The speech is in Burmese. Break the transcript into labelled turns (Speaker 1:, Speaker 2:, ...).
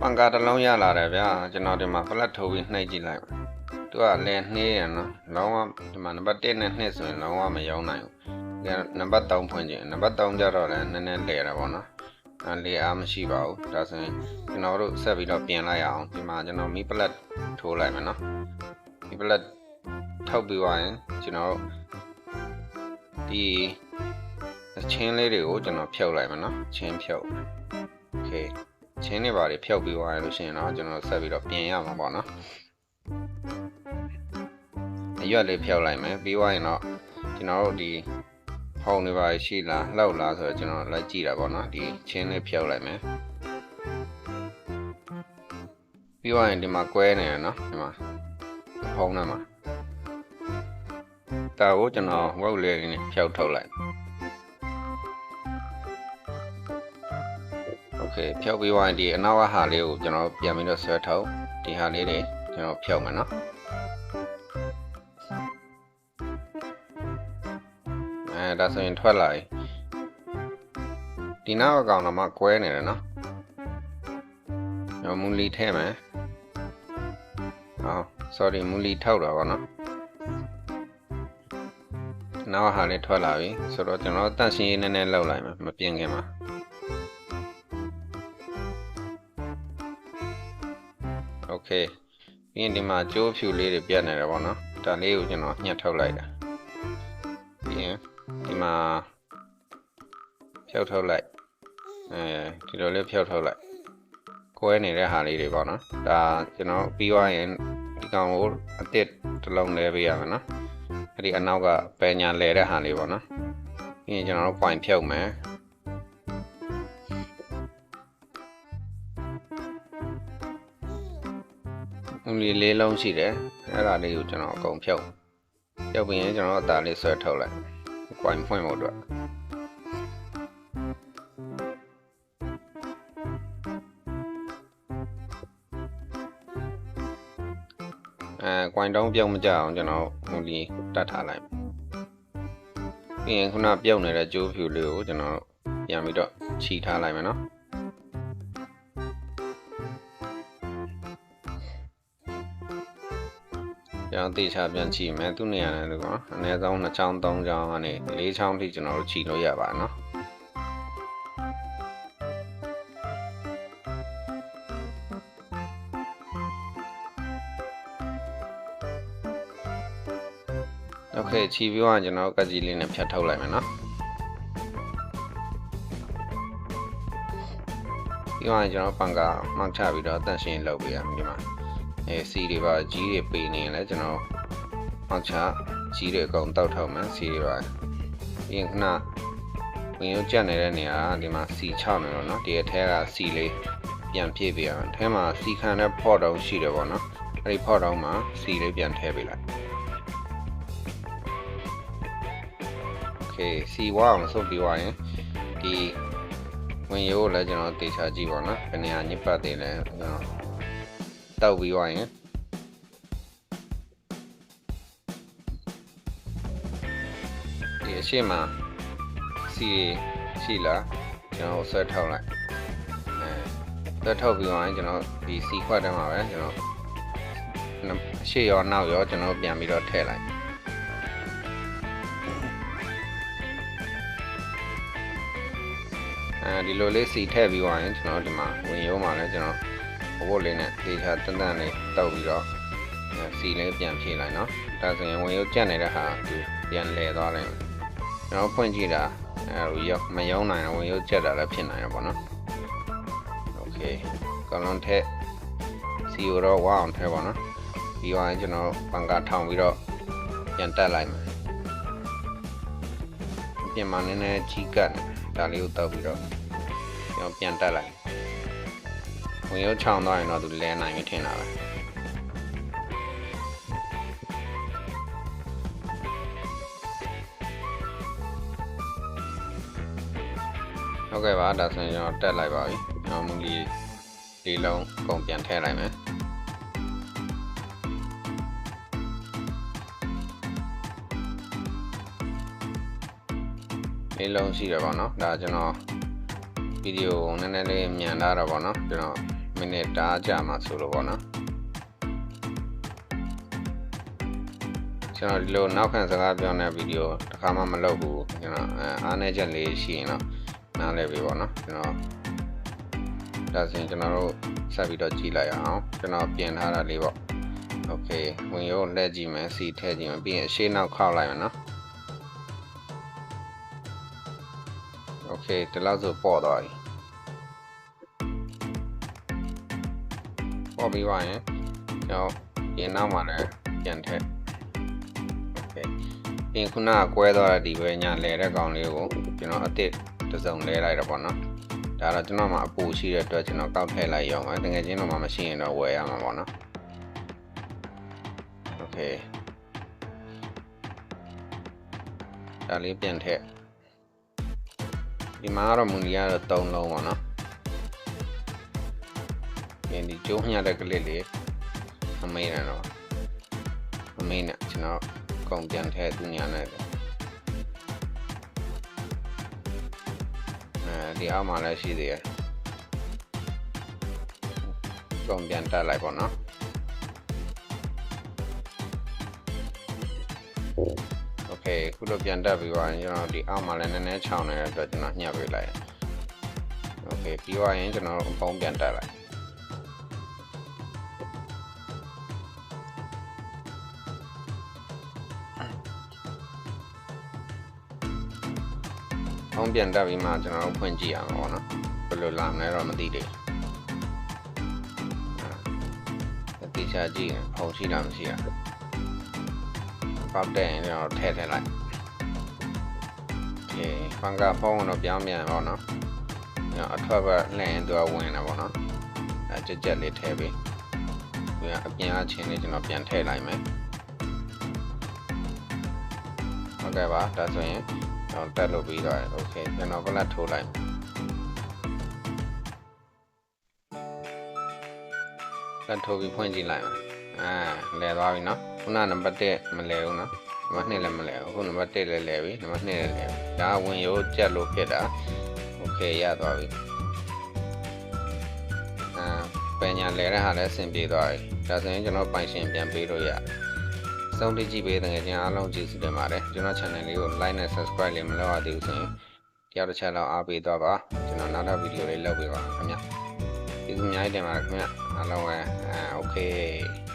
Speaker 1: ပန်ကာတစ်လုံးရလာတယ်ဗျာကျွန်တော်ဒီမှာဖလက်ထိုးပြီးနှိပ်ကြည့်လိုက်သူကလည်းနှေးရနော်လုံးဝဒီမှာနံပါတ်1နဲ့2ဆိုရင်လုံးဝမရောနိုင်ဘူးဒါနံပါတ်3ဖွင့်ကြည့်နံပါတ်3ကျတော့လည်းနည်းနည်းလဲတယ်ပေါ့နော်အဲလေအားမရှိပါဘူးဒါဆိုရင်ကျွန်တော်တို့ဆက်ပြီးတော့ပြင်လိုက်အောင်ဒီမှာကျွန်တော်မီပလက်ထိုးလိုက်မယ်နော်မီပလက်ထောက်ပြီးသွားရင်ကျွန်တော်တို့ဒီချင်းလေးတွေကိုကျွန်တော်ဖြုတ်လိုက်မယ်နော်ချင်းဖြုတ်โอเค ချင်းတွေပါတွေဖြုတ်ပြီးသွားရလို့ရှိရင်တော့ကျွန်တော်ဆက်ပြီးတော့ပြင်ရမှာပေါ့နော်အရွက်လေးဖြုတ်လိုက်မယ်ပြီးသွားရင်တော့ကျွန်တော်တို့ဒီဖုံတွေပါရှိလားလှောက်လားဆိုတော့ကျွန်တော်လိုက်ကြည့်တာပေါ့နော်ဒီချင်းလေးဖြုတ်လိုက်မယ်ပြီးသွားရင်ဒီမှာကွဲနေရနော်ဒီမှာဖုံထဲမှာဒါကိုကျွန်တော်ဝုတ်လေးနဲ့ဖြုတ်ထုတ်လိုက် ok ဖြောက်ပြီးသွားရင်ဒီအနောက်ကဟာလေးကိုကျွန်တော်ပြန်ပြီးတော့ဆွဲထုတ်ဒီဟာလေးတွေကျွန်တော်ဖြောက်မယ်နော်အဲဒါဆိုရင်ထွက်လာပြီဒီနောက်အကောင်တော့မှကွဲနေတယ်နော်ကျွန်တော်မူလီထည့်မယ်ဟော sorry မူလီထောက်တာပေါ့နော်နောက်ဟာလေးထွက်လာပြီဆိုတော့ကျွန်တော်တန့်ရှင်းရေးနည်းနည်းလောက်လိုက်မယ်မပြင်ခင်မှာ OK ပြီးရင်ဒီမှာကျိုးဖြူလေးတွေပြတ်နေတယ်ပေါ့နော်ဒါလေးကိုကျွန်တော်ညှက်ထုတ်လိုက်တာပြီးရင်ဒီမှာဖြောက်ထုတ်လိုက်အဲဒီလိုလေးဖြောက်ထုတ်လိုက်ကွဲနေတဲ့ဟာလေးတွေပေါ့နော်ဒါကျွန်တော်ပြီးသွားရင်ဒီကောင်ကိုအစ်စ်တစ်လုံးလဲပေးရမယ်နော်အဲ့ဒီအနောက်ကပယ်ညာလဲတဲ့ဟာလေးပေါ့နော်ပြီးရင်ကျွန်တော်တို့ point ဖြုတ်မယ် ဦးလေးလေးလုံးရှိတယ်အဲ့ဒါလေးကိုကျွန်တော်အကုန်ဖြုတ်ဖြုတ်ပြီးရင်ကျွန်တော်အသားလေးဆွဲထုတ်လိုက်ကွိုင်းဖွင့်ဖို့အတွက်အဲကွိုင်းတောင်းပြုတ်မကြအောင်ကျွန်တော်ဦးလေးတတ်ထားလိုက်ပြီးရင်ခုနပြုတ်နေတဲ့ကြိုးဖြူလေးကိုကျွန်တော်ပြန်ပြီးတော့ခြီထားလိုက်မယ်နော် ကျွန်တော်တေချာပြန်ချီမယ်သူ့နေရာနဲ့လို့ကောအနည်းဆုံး2ချောင်း3ချောင်းကနေ4ချောင်းထိကျွန်တော်တို့ချီလို့ရပါနော်โอเคချီပြီးတော့ကျွန်တော်ကတ်ကြီးလေးနဲ့ဖြတ်ထုတ်လိုက်မယ်နော်ပြီးတော့ကျွန်တော်ပန်ကာမှောက်ချပြီးတော့အတန့်ရှင်းလုပ်ပေးရမယ်ဒီမှာ အဲစီတွေပါကြီးတွေပေးနေရင်လည်းကျွန်တော်ဟောက်ချကြီးတွေအကုန်တောက်ထောက်မယ်စီတွေပါပြီးရင်ခဏဝင်ရုပ်ကြက်နေတဲ့နေရာဒီမှာစီချမယ်တော့เนาะဒီအထဲကစီလေးပြန်ဖြည့်ပေးရအောင်အထဲမှာစီခံတဲ့ဖော့တုံးရှိတယ်ပေါ့နော်အဲ့ဒီဖော့တုံးမှာစီလေးပြန်ထည့်ပေးလိုက်โอเคစီဝအောင်ဆုပ်ပြီးသွားရင်ဒီဝင်ရိုးကိုလည်းကျွန်တော်တေချာကြည့်ပါနော်ဘယ်နေရာညစ်ပတ်တယ်လဲကျွန်တော် တောက်ပြီးသွားရင်ဒီအရှိမစီရှိလားကျွန်တော်ဆွဲထောက်လိုက်အဲဆွဲထောက်ပြီးသွားရင်ကျွန်တော်ဒီစီခွက်ထဲမှာပဲကျွန်တော်အရှိရောနောက်ရောကျွန်တော်ပြန်ပြီးတော့ထည့်လိုက်အဲဒီလိုလေးစီထည့်ပြီးသွားရင်ကျွန်တော်ဒီမှာဝင်ရိုးမှာလည်းကျွန်တော် ဘဝလေးနဲ့ဒေချာတန်တန်လေးတောက်ပြီးတော့စီလေးပြန်ဖြည့်လိုက်နော်ဒါဆိုရင်ဝင်ရုပ်ကြက်နေတဲ့ဟာသူပြန်လဲသွားလိုက်ကျွန်တော်ဖွင့်ကြည့်တာအဲဟိုရောက်မယောင်းနိုင်ဝင်ရုပ်ကြက်တာလည်းဖြစ်နိုင်ရပါတော့โอเคကလွန်ထက်စီကိုတော့ဝအောင်ထဲပါနော်ပြီးသွားရင်ကျွန်တော်ပန်ကာထောင်ပြီးတော့ပြန်တက်လိုက်မယ်ပြင်မှာနည်းနည်းကြီးကတ်ဒါလေးကိုတောက်ပြီးတော့ကျွန်တော်ပြန်တက်လိုက် ဝင်ရုပ်ချောင်းသွားရင်တော့သူလဲနိုင်ပြီထင်တာပဲဟုတ်ကဲ့ပါဒါဆိုရင်ကျွန်တော်တက်လိုက်ပါပြီကျွန်တော်မူလီလေးလုံးကုန်ပြန်ထည့်လိုက်မယ်လေးလုံးရှိတယ်ပေါ့နော်ဒါကျွန်တော်ဗီဒီယိုနည်းနည်းလေးမြန်လာတာပေါ့နော်ကျွန်တော် မိနစ်တားကြာမှာဆိုလို့ပေါ့နော်ကျွန်တော်ဒီလိုနောက်ခံစကားပြောတဲ့ဗီဒီယိုတစ်ခါမှမလုပ်ဘူးကျွန်တော်အဲအားနည်းချက်လေးရှိရင်တော့နားလည်ပြီပေါ့နော်ကျွန်တော်ဒါဆိုရင်ကျွန်တော်တို့ဆက်ပြီးတော့ကြည့်လိုက်အောင်ကျွန်တော်ပြင်ထားတာလေးပေါ့โอเคဝင်ရုံလှည့်ကြည့်မယ်စီထည့်ကြည့်မယ်ပြီးရင်ရှေ့နောက်ခောက်လိုက်မယ်နော်โอเคဒီလောက်ဆိုပေါ့သွားပြီ ပေါ့ပြီးသွားရင်ကျွန်တော်ဒီနောက်မှာလည်းပြန်ထည့်โอเคပြင်ခုနကကွဲသွားတဲ့ဒီပဲညာလဲတဲ့ကောင်လေးကိုကျွန်တော်အစ်စ်တစ်စုံလဲလိုက်တော့ပေါ့နော်ဒါတော့ကျွန်တော်မှအပူရှိတဲ့အတွက်ကျွန်တော်ကောက်ထည့်လိုက်ရအောင်ပါတကယ်ချင်းတော့မှမရှိရင်တော့ဝယ်ရမှာပေါ့နော်โอเคဒါလေးပြန်ထည့်ဒီမှာကတော့မူလီကတော့3လုံးပေါ့နော် ဒီဒီကျိုးညတဲ့ကလစ်လေးအမေးနေတော့အမေးနဲ့ကျွန်တော်ကုန်ပြန်ထည့်သူညာနဲ့အဲဒီအောက်မှာလည်းရှိသေးတယ်ကုန်ပြန်တက်လိုက်ပေါ့နော်โอเคခုလိုပြန်တက်ပြီးသွားရင်ကျွန်တော်ဒီအောက်မှာလည်းနည်းနည်းခြောင်နေတဲ့အတွက်ကျွန်တော်ညှပ်ပေးလိုက်โอเคပြီးသွားရင်ကျွန်တော်ဖုံးပြန်တက်လိုက် ဖုန်းပြန်တက်ပြီးမှကျွန်တော်တို့ဖွင့်ကြည့်အောင်ပေါ့နော်ဘယ်လိုလာမလဲတော့မသိသေးဘူးတေချာကြည့်ဖုန်းရှိလားမရှိလားပောက်တဲ့ရင်တော့ထည့်ထည့်လိုက်ေဖန်ကဖုန်းတော့ပြောင်းပြန်ပေါ့နော်။အထွက်ဘက်လှည့်ရင်သူကဝင်တယ်ပေါ့နော်။အဲကြက်ကြက်လေးထည့်ပေး။ပြန်အပြင်အချင်းလေးကျွန်တော်ပြန်ထည့်လိုက်မယ်။ဟုတ်ကဲ့ပါဒါဆိုရင် တော်တက်လို့ပြီးတော့โอเคကျွန်တော်ကလတ်ထိုးလိုက်လက်ထိုးပြီးဖွင့်ကြည့်လိုက်ပါအာလဲသွားပြီเนาะခုနနံပါတ်1မလဲဘူးเนาะနံပါတ်2လည်းမလဲဘူးအခုနံပါတ်1လည်းလဲပြီနံပါတ်2လည်းလဲပြီဒါဝင်ရိုးကြက်လို့ဖြစ်တာโอเคရသွားပြီအာပညာလဲတဲ့ဟာလည်းအဆင်ပြေသွားပြီဒါဆိုရင်ကျွန်တော်ပိုင်ရှင်ပြန်ပေးလို့ရတယ် စောင့်တိကြည့်ပေးတဲ့ငယ်ချင်းအားလုံးကျေးဇူးတင်ပါတယ်ကျွန်တော် channel လေးကို like နဲ့ subscribe လေးမလုပ်ရသေးဘူးဆိုရင်တယောက်တစ်ချက်လောက်အားပေးတော့ပါကျွန်တော်နောက်ထပ်ဗီဒီယိုလေးလုပ်ပေးပါခင်ဗျကျေးဇူးအများကြီးတင်ပါတယ်ခင်ဗျအားလုံးပဲအာ okay